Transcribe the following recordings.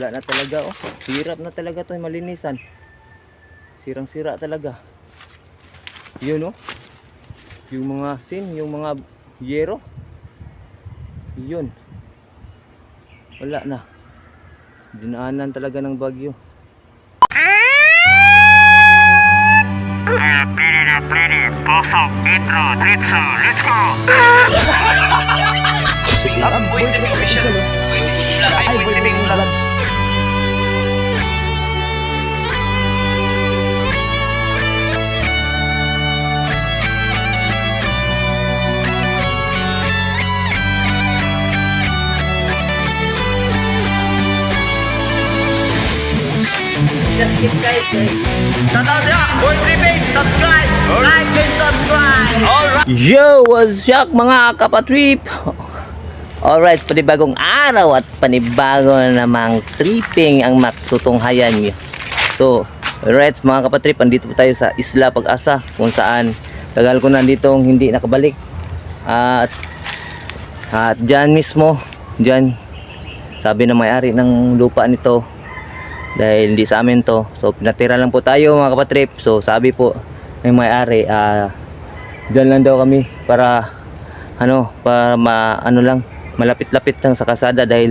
Wala na talaga oh. Hirap na talaga to malinisan. Sirang sira talaga. Yun oh. Yung mga sin, yung mga yero. Yun. Wala na. Dinaanan talaga ng bagyo. Pasok, intro, diretso, let's go! Ah, boy, Ay, boy, tibing ulan. Shoutout na! Boy Yo, what's up mga kapatrip? Alright, panibagong araw at panibago namang tripping ang matutunghayan nyo. So, alright mga kapatrip, andito po tayo sa Isla Pag-asa kung saan tagal ko nandito hindi nakabalik. At at dyan mismo, dyan sabi ng may-ari ng lupa nito dahil hindi sa amin to. So, pinatira lang po tayo mga kapatrip. So, sabi po ng may-ari, ah, Diyan lang daw kami para ano, para ma ano lang, malapit-lapit lang sa kalsada dahil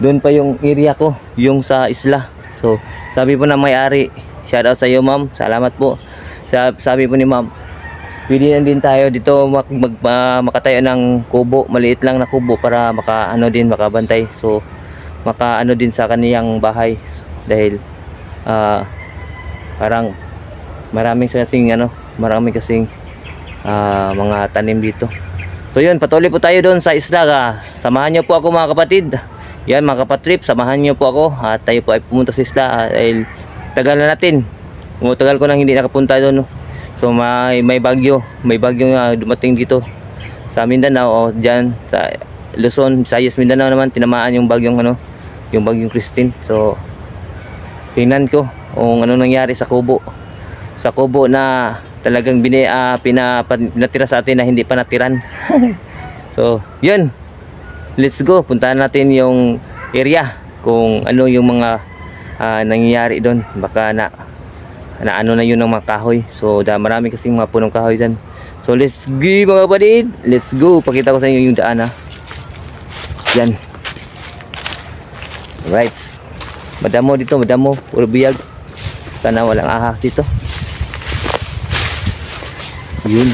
doon pa yung area ko, yung sa isla. So, sabi po na may-ari, shout out sa iyo ma'am, salamat po. Sa- Sabi po ni ma'am, pwede na din tayo dito mag, mag, ma- makatayo ng kubo, maliit lang na kubo para maka ano din makabantay. So, maka ano din sa kaniyang bahay dahil ah parang maraming kasing ano, maraming kasing ah, mga tanim dito. So yun, patuloy po tayo doon sa isla. ah. Samahan niyo po ako mga kapatid. Yan mga kapatrip, samahan niyo po ako at tayo po ay pumunta sa isla ah, dahil tagal na natin. Umutagal ko nang hindi nakapunta doon. no. So may may bagyo, may bagyo nga dumating dito sa Mindanao o diyan sa Luzon, Visayas, Mindanao naman tinamaan yung bagyong ano, yung bagyong Christine. So tingnan ko kung ano nangyari sa Kubo. Sa Kubo na talagang bini ah, pina, pan- pinatira sa atin na hindi pa natiran. so, yun. Let's go. Puntahan natin yung area kung ano yung mga ah, nangyayari doon. Baka na na ano na yun ng mga kahoy. So, da, marami kasing mga punong kahoy dyan. So, let's go mga kapatid. Let's go. Pakita ko sa inyo yung daan ha. Yan. Alright. Madamo dito, madamo. Puro biyag. Sana walang ahas dito. Yun.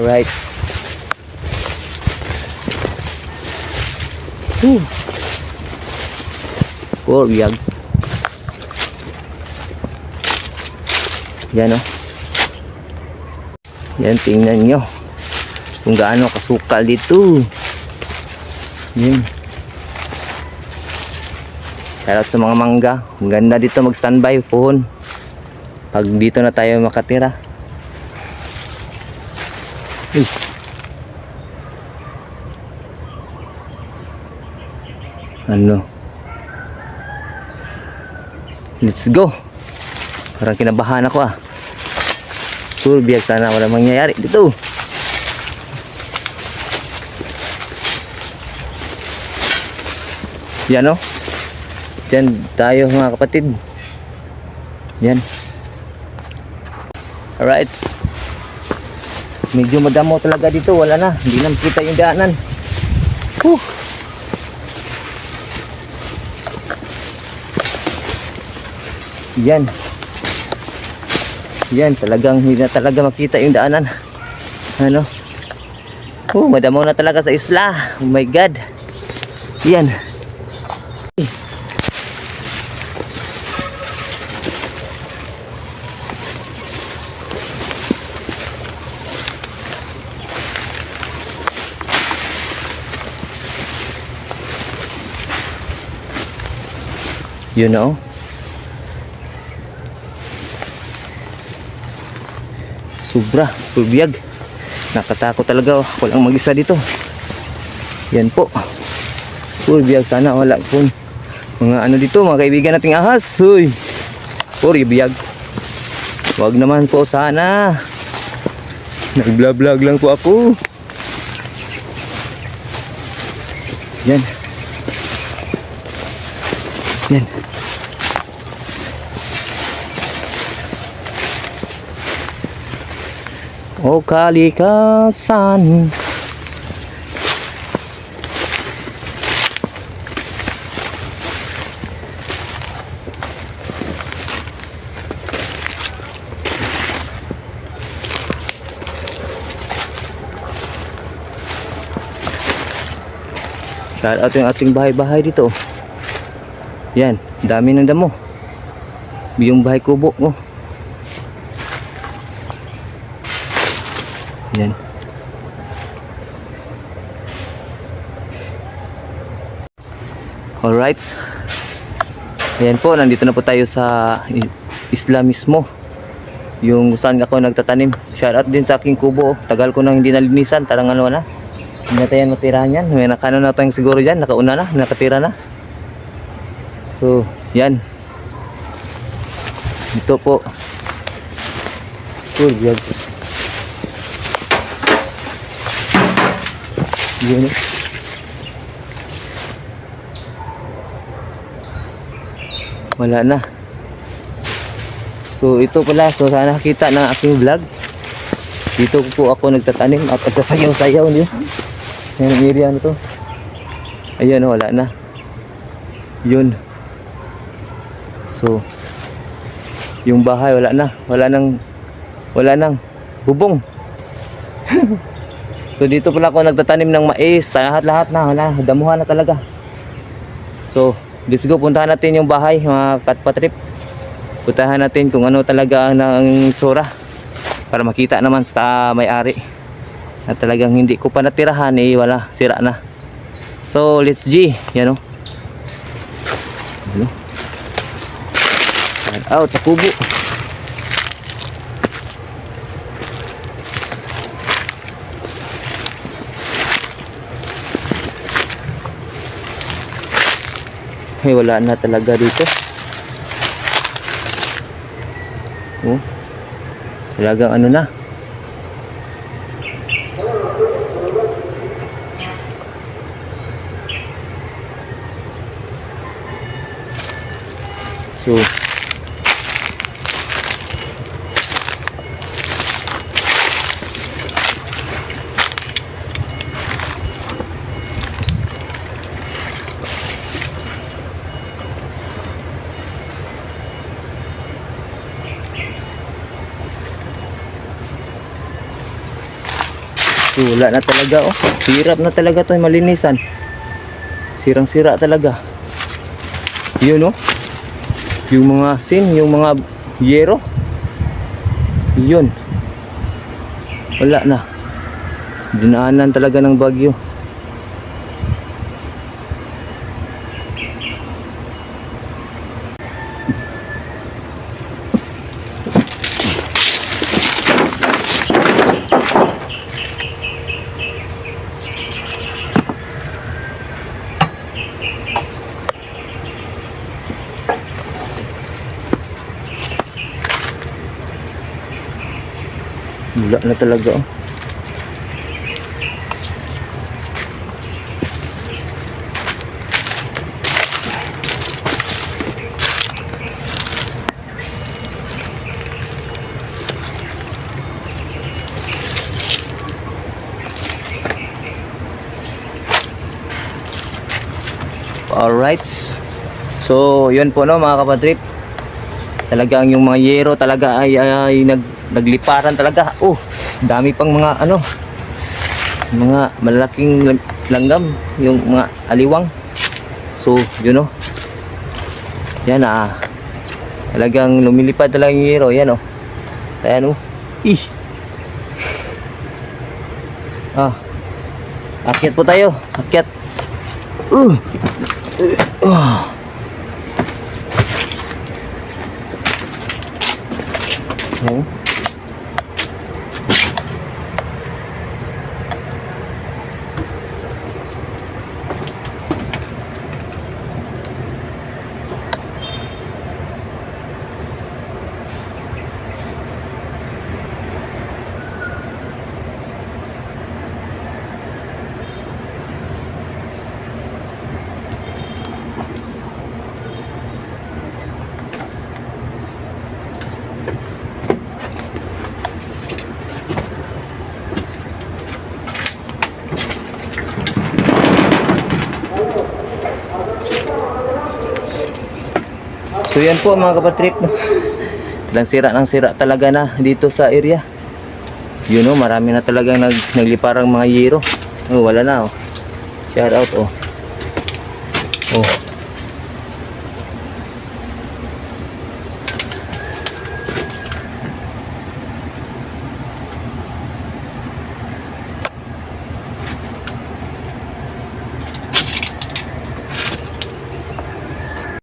Alright. Whew. Puro biyag. Yan o. Yan, tingnan nyo. Kung gaano kasukal dito. Yan. Shoutout sa mga mangga. Ang ganda dito mag-standby, puhon. Pag dito na tayo makatira. Uy. Ano? Let's go. Parang kinabahan ako ah. Sure, biyag sana wala mangyayari dito. Yan oh. Diyan tayo mga kapatid. Yan. Alright. Medyo madamo talaga dito. Wala na. Hindi na makita yung daanan. Whew. Yan. Yan. Talagang hindi na talaga makita yung daanan. Ano? Oh, madamo na talaga sa isla. Oh my God. Yan. You know? Sobra, pulbiyag. Nakatakot talaga. oh. Walang mag-isa dito. Yan po. Pulbiyag. Sana wala po. Mga ano dito, mga kaibigan nating ahas. Uy. Pulbiyag. Wag naman po sana. Nag-vlog lang po ako. Yan. Yan. O kalikasan. Shout out yung ating bahay-bahay dito. Yan, dami ng damo. Yung bahay kubo ko. Yan. Alright. Ayan po, nandito na po tayo sa isla mismo. Yung saan ako nagtatanim. Shout out din sa aking kubo. Tagal ko nang hindi nalinisan. Tarang ano na. Hindi na tayo matirahan yan. May nakano na tayong siguro dyan. Nakauna na. Nakatira na. So, yan. Ito po. Cool, yan. Yun. eh. Wala na. So, ito pala. So, sana kita ng aking vlog. Dito po ako nagtatanim at nagsasayaw-sayaw niya. Yan ang area na to. Ayan, wala na. Yun. So, yung bahay wala na. Wala nang wala nang bubong. so dito pala ako nagtatanim ng mais, lahat-lahat na, wala, damuhan na talaga. So, let's go puntahan natin yung bahay, mga katpatrip. Puntahan natin kung ano talaga ang tsura para makita naman sa may-ari. Na talagang hindi ko pa natirahan eh, wala, sira na. So, let's G, yan o. Ano? Shout out sa kubo. Ay, wala na talaga dito. Oh. Talagang ano na. So, wala na talaga oh. Hirap na talaga to malinisan. Sirang-sira talaga. Yun oh. Yung mga sin, yung mga yero. Yun. Wala na. Dinaanan talaga ng bagyo. Wala na talaga oh. Alright. So, yun po no mga kapatrip. Talagang yung mga yero talaga ay, ay nag, nagliparan talaga. Oh, dami pang mga ano, mga malalaking lang- langgam, yung mga aliwang. So, yun oh. Yan ah. Talagang lumilipad talaga yung yero. Yan oh. Ayan oh. Ih. Ah. Akyat po tayo. Akyat. Uh. Uh. Ayan. So yan po mga kapatrip. no. Talang sira ng sira talaga na dito sa area. Yun oh, marami na talagang nag, nagliparang mga yero. Oh, wala na oh. Shout out oh. Oh.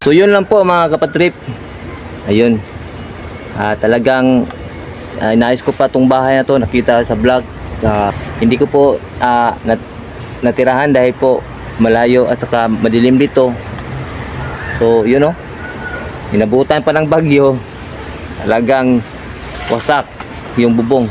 So yun lang po mga kapatrip. Ayun. Ah, talagang ah, inayos ko pa tong bahay na to, nakita sa vlog. Ah, hindi ko po ah, nat natirahan dahil po malayo at saka madilim dito. So yun oh. Inabutan pa ng bagyo. Talagang wasak yung bubong.